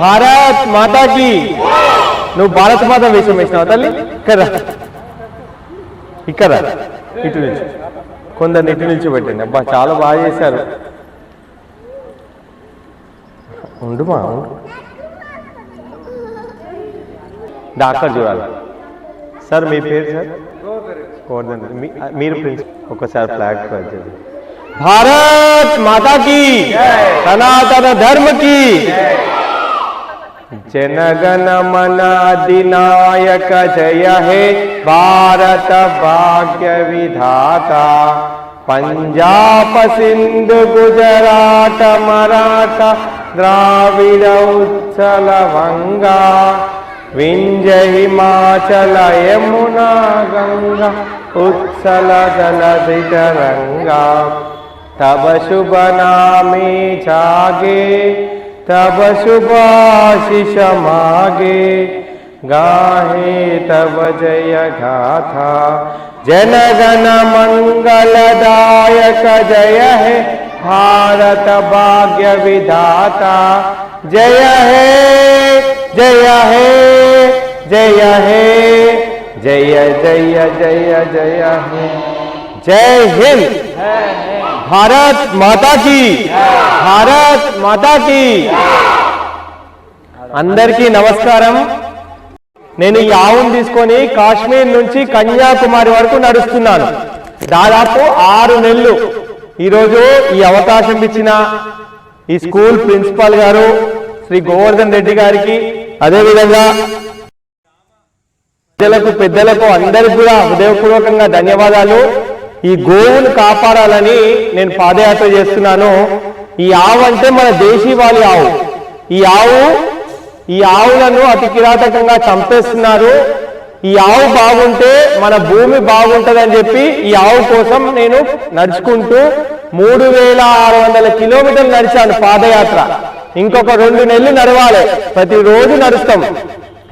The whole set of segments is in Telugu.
భారత్ మాతాకి. నువ్వు భారత మాత వేషం వేసినావు తల్లి? ఇక్కడ ఇక్కడ ఇటు నుంచి. కొందరిని ఇటు నిలిచి పెట్టండి. అబ్బా చాలా బాగా చేశారు. ఉండుమా డాక్టర్ చూడాలి. సార్ మీ పేరు సార్? మీరు ప్రిన్స్ ఒకసారి ఫ్లాగ్ చేయండి భారత్ మాతాకి సనాతన ధర్మకి. जनगणमनादिनायक जय हे भारत भाग्यविधाता पञ्जाब सिन्धु गुजरात मराठा द्राविड उत्सलवङ्गा विञ्जहिमाचल यमुना गङ्गा उत्सल विजरङ्गा तव शुभ नामे जागे। तब शुभाशिष मागे गाहे तब जय गाथा। जनगण मंगलदायक जय है भारत भाग्य विधाता। जय है जय है जय है, जय जय जय जय है। जय हिंद। భారత్ మాతాకి భారత్ మాతాకి అందరికీ నమస్కారం నేను ఈ ఆవును తీసుకొని కాశ్మీర్ నుంచి కన్యాకుమారి వరకు నడుస్తున్నాను. దాదాపు ఆరు నెలలు ఈరోజు ఈ అవకాశం ఇచ్చిన ఈ స్కూల్ ప్రిన్సిపాల్ గారు శ్రీ గోవర్ధన్ రెడ్డి గారికి అదేవిధంగా పెద్దలకు పెద్దలకు అందరికి కూడా హృదయపూర్వకంగా ధన్యవాదాలు. ఈ గోవును కాపాడాలని నేను పాదయాత్ర చేస్తున్నాను. ఈ ఆవు అంటే మన దేశీవాలి ఆవు. ఈ ఆవు ఈ ఆవులను అతి కిరాతకంగా చంపేస్తున్నారు. ఈ ఆవు బాగుంటే మన భూమి బాగుంటదని చెప్పి ఈ ఆవు కోసం నేను నడుచుకుంటూ మూడు వేల ఆరు వందల కిలోమీటర్లు నడిచాను పాదయాత్ర. ఇంకొక రెండు నెలలు నడవాలి. ప్రతిరోజు నడుస్తాం.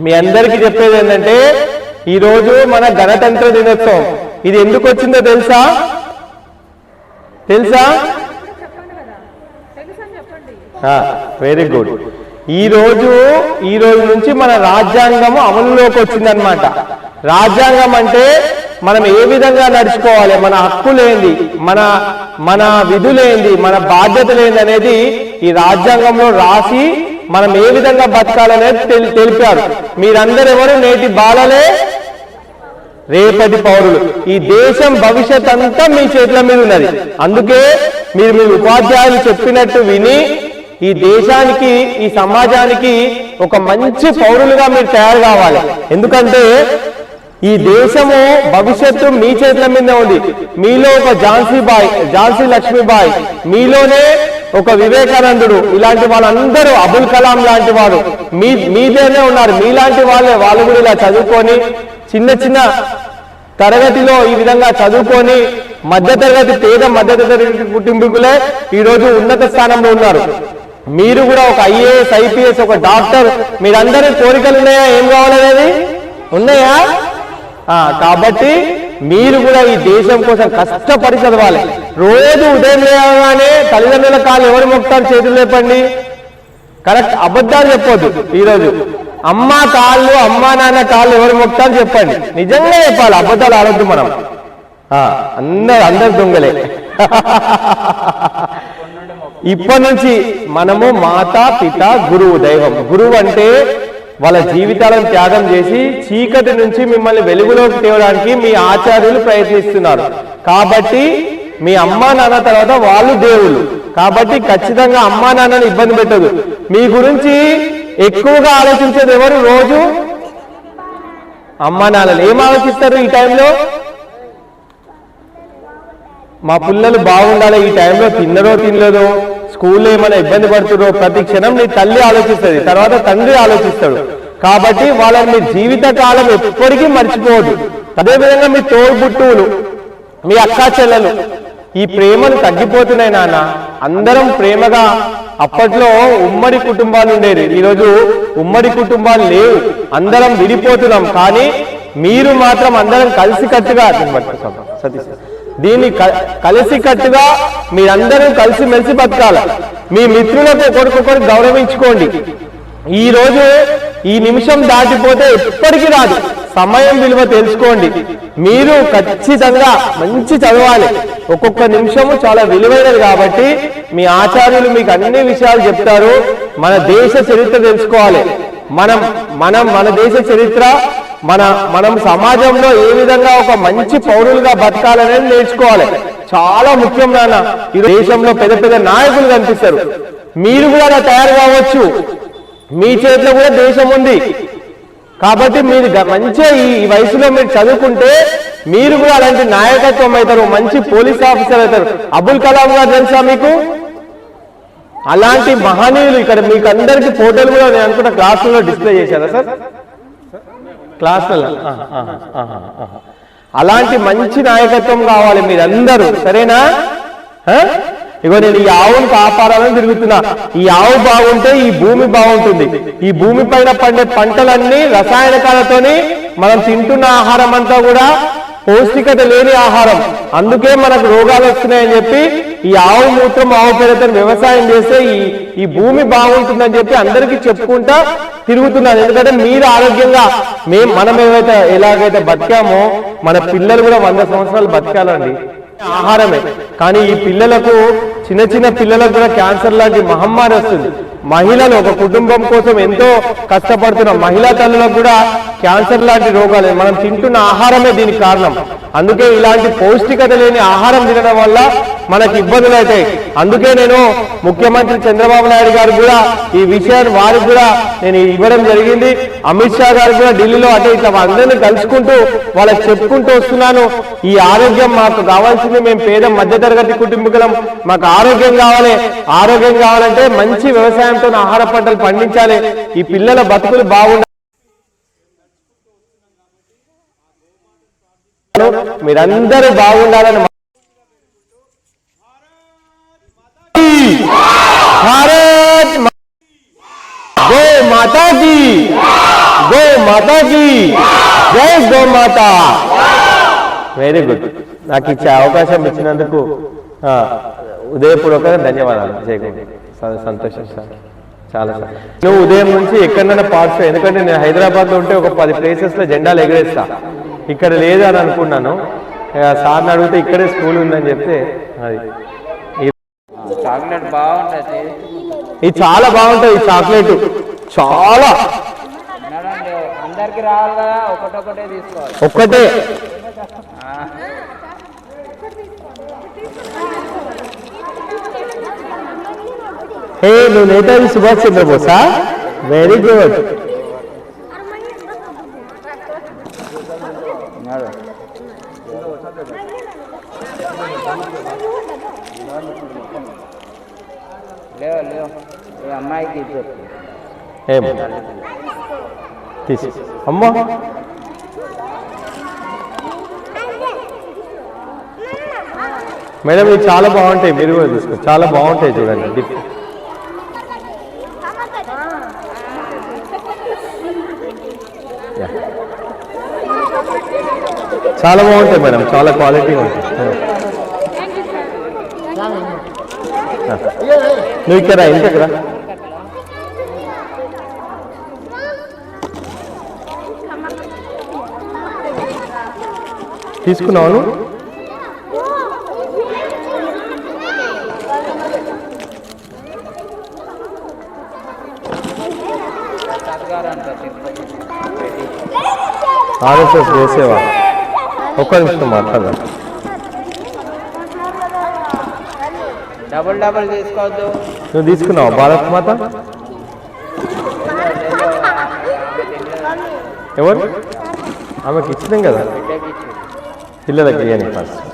మీ అందరికీ చెప్పేది ఏంటంటే ఈరోజు మన గణతంత్ర దినోత్సవం. ఇది ఎందుకు వచ్చిందో తెలుసా? తెలుసా? వెరీ గుడ్ ఈ రోజు ఈ రోజు నుంచి మన రాజ్యాంగం అమలులోకి వచ్చిందనమాట రాజ్యాంగం అంటే మనం ఏ విధంగా నడుచుకోవాలి? మన హక్కులేంది? మన మన విధులేంది? మన బాధ్యతలేంది అనేది ఈ రాజ్యాంగంలో రాసి మనం ఏ విధంగా బతకాలనేది తెలి- తెలిపారు. మీరందరూ ఎవరు నేటి బాలలే? రేపటి పౌరులు. ఈ దేశం భవిష్యత్ అంతా మీ చేతుల మీద ఉన్నది. అందుకే మీరు మీ ఉపాధ్యాయులు చెప్పినట్టు విని ఈ దేశానికి ఈ సమాజానికి ఒక మంచి పౌరులుగా మీరు తయారు కావాలి. ఎందుకంటే ఈ దేశము భవిష్యత్తు మీ చేతుల మీద ఉంది. మీలో ఒక ఝాన్సీ బాయ్ ఝాన్సీ లక్ష్మీబాయ్ మీలోనే ఒక వివేకానందుడు ఇలాంటి వాళ్ళందరూ అబుల్ కలాం లాంటి వారు. మీ మీదేనే ఉన్నారు. మీలాంటి వాళ్ళే వాళ్ళు కూడా ఇలా చదువుకొని చిన్న చిన్న తరగతిలో ఈ విధంగా చదువుకొని మధ్యతరగతి పేద మధ్యతరగతి కుటుంబీకులే ఈరోజు ఉన్నత స్థానంలో ఉన్నారు. మీరు కూడా ఒక ఐఏఎస్ ఐపీఎస్ ఒక డాక్టర్ మీరందరి కోరికలు ఉన్నాయా? ఏం కావాలనేది ఉన్నాయా? ఆ, కాబట్టి మీరు కూడా ఈ దేశం కోసం కష్టపడి చదవాలి. రోజు ఉదయం లేవగానే తల్లిదండ్రుల కాలు ఎవరు మొక్తారు చేతులు లేపండి. కరెక్ట్ అబద్ధాలు చెప్పొద్దు ఈరోజు. అమ్మ కాళ్ళు అమ్మ నాన్న కాళ్ళు ఎవరు మొక్తారు చెప్పండి. నిజంగా చెప్పాలి అబద్ధాలు ఆడొద్దు మనం. ఆ, అందరు అందరు దొంగలే. ఇప్పటి నుంచి మనము మాత పిత గురువు దైవం. గురువు అంటే వాళ్ళ జీవితాలను త్యాగం చేసి చీకటి నుంచి మిమ్మల్ని వెలుగులోకి తేవడానికి మీ ఆచార్యులు ప్రయత్నిస్తున్నారు. కాబట్టి మీ అమ్మా నాన్న తర్వాత వాళ్ళు దేవుళ్ళు. కాబట్టి ఖచ్చితంగా అమ్మా నాన్నని ఇబ్బంది పెట్టదు. మీ గురించి ఎక్కువగా ఆలోచించేది ఎవరు? రోజు? అమ్మా నాన్నలు. ఏం ఆలోచిస్తారు ఈ టైంలో? మా పిల్లలు బాగుండాలి ఈ టైంలో. తిన్నరో తినలేదో స్కూల్లో ఏమైనా ఇబ్బంది పడుతుందో ప్రతి క్షణం నీ తల్లి ఆలోచిస్తుంది. తర్వాత తండ్రి ఆలోచిస్తాడు. కాబట్టి వాళ్ళని మీ జీవిత కాలం ఎప్పటికీ మర్చిపోవద్దు. అదేవిధంగా మీ తోడుబుట్టువులు మీ అక్కా చెల్లెలు ఈ ప్రేమలు తగ్గిపోతున్నాయి నాన్న. అందరం ప్రేమగా అప్పట్లో ఉమ్మడి కుటుంబాలు ఉండేది ఈరోజు ఉమ్మడి కుటుంబాలు లేవు. అందరం విడిపోతున్నాం. కానీ మీరు మాత్రం అందరం కలిసికట్టుగా సతీష్ దీన్ని క- కలిసికట్టుగా మీరందరూ కలిసి మెలిసి బతకాల. మీ మిత్రులకు ఒకరికొకరు గౌరవించుకోండి. ఈ రోజు ఈ నిమిషం దాటిపోతే ఎప్పటికీ రాదు. సమయం విలువ తెలుసుకోండి. మీరు ఖచ్చితంగా మంచి చదవాలి. ఒక్కొక్క నిమిషము చాలా విలువైనది కాబట్టి మీ ఆచార్యులు మీకు అన్ని విషయాలు చెప్తారు. మన దేశ చరిత్ర తెలుసుకోవాలి. మనం మనం మన దేశ చరిత్ర మన మనం సమాజంలో ఏ విధంగా ఒక మంచి పౌరులుగా బతకాలనేది నేర్చుకోవాలి. చాలా ముఖ్యం నాన్న. ఈ దేశంలో పెద్ద పెద్ద నాయకులు కనిపిస్తారు. మీరు కూడా అలా తయారు కావచ్చు. మీ చేతిలో కూడా దేశం ఉంది. కాబట్టి మీరు మంచిగా ఈ వయసులో మీరు చదువుకుంటే మీరు కూడా అలాంటి నాయకత్వం అవుతారు మంచి పోలీస్ ఆఫీసర్ అవుతారు. అబుల్ కలాం గారు తెలుసా మీకు? అలాంటి మహనీయులు ఇక్కడ మీకు అందరికి ఫోటోలు కూడా నేను అనుకున్న క్లాసుల్లో డిస్ప్లే చేశారా సార్? క్లాసులలో అలాంటి మంచి నాయకత్వం కావాలి మీరందరూ సరేనా? ఇగో నేను ఈ ఆవును కాపాడాలని తిరుగుతున్నా. ఈ ఆవు బాగుంటే ఈ భూమి బాగుంటుంది. ఈ భూమి పైన పండే పంటలన్నీ రసాయనకాలతోని మనం తింటున్న ఆహారం అంతా కూడా పౌష్టికత లేని ఆహారం. అందుకే మనకు రోగాలు వస్తున్నాయని చెప్పి ఈ ఆవు మూత్రం ఆవు పేరుతో వ్యవసాయం చేస్తే ఈ ఈ భూమి బాగుంటుందని చెప్పి అందరికీ చెప్పుకుంటా తిరుగుతున్నారు ఎందుకంటే మీరు ఆరోగ్యంగా మేము మనం ఏవైతే ఎలాగైతే బతికామో మన పిల్లలు కూడా వంద సంవత్సరాలు బతకాలండి. ఆహారమే. కానీ ఈ పిల్లలకు చిన్న చిన్న పిల్లలకు కూడా క్యాన్సర్ లాంటి మహమ్మారి వస్తుంది. మహిళలు ఒక కుటుంబం కోసం ఎంతో కష్టపడుతున్న మహిళా తల్లులకు కూడా క్యాన్సర్ లాంటి రోగాలు మనం తింటున్న ఆహారమే దీనికి కారణం. అందుకే ఇలాంటి పౌష్టికత లేని ఆహారం తినడం వల్ల మనకి ఇబ్బందులు అవుతాయి. అందుకే నేను ముఖ్యమంత్రి చంద్రబాబు నాయుడు గారు కూడా ఈ విషయాన్ని వారికి కూడా నేను ఇవ్వడం జరిగింది. అమిత్ షా గారు కూడా ఢిల్లీలో అటు ఇట్లా అందరినీ కలుసుకుంటూ వాళ్ళకి చెప్పుకుంటూ వస్తున్నాను. ఈ ఆరోగ్యం మాకు కావాల్సింది. మేము పేద మధ్యతరగతి కుటుంబీకులం. మాకు ఆరోగ్యం కావాలి. ఆరోగ్యం కావాలంటే మంచి వ్యవసాయంతో ఆహార పంటలు పండించాలి. ఈ పిల్లల బతుకులు బాగుండాలి. మీరందరూ బాగుండాలని భారత్ మా- మాతా की। గో మాతా की। జై గో మాత వెరీ గుడ్ నాకు ఇచ్చే అవకాశం ఇచ్చినందుకు ఆ, ఉదయపూర్వక ధన్యవాదాలు. జై గో. స- సంతోషం సార్. చాలా సార్. నువ్వు ఉదయం నుంచి ఎక్కడైనా పార్ట్స్ ఎందుకంటే నేను హైదరాబాద్లో ఉంటే ఒక పది ప్లేసెస్లో జెండాలు ఎగరేస్తా. ఇక్కడ లేదు అని అనుకున్నాను. సార్ని అడిగితే ఇక్కడే స్కూల్ ఉందని చెప్తే అది. ఈ- చాక్లెట్ బాగుంటుంది. ఇది చాలా బాగుంటుంది ఈ చాక్లెట్. చాలా. అందరికి రావాలి కదా ఒకటొకటే తీసుకోవాలి. ఒక్కటే హే నువ్వు నేతాజీ సుభాష్ చంద్రబోసా? వెరీ గుడ్ తిన్నాడు లేవు లేవు ఈ అమ్మాయికి ఇచ్చేసి ఏం తీసి. అమ్మా. మేడం ఇవి చాలా బాగుంటాయి. మీరు కూడా తీసుకో. చాలా బాగుంటాయి చూడండి. చాలా బాగుంటాయి మేడం. చాలా క్వాలిటీ ఉంటాయి. నువ్వు ఇక్కడ రా, తిరుపతి ఆర్ఎస్ఎస్ చేసేవా ఒక్క నిమిషం మాట్లాడదాం డబుల్ డబుల్ తీసుకోవద్దు నువ్వు తీసుకున్నావా? భారత్ మాత? ఎవరు? ఆమెకి ఇచ్చినాం కదా. బిడ్డకి ఇచ్చి పిల్లలకి ఇవ్వని ఫస్ట్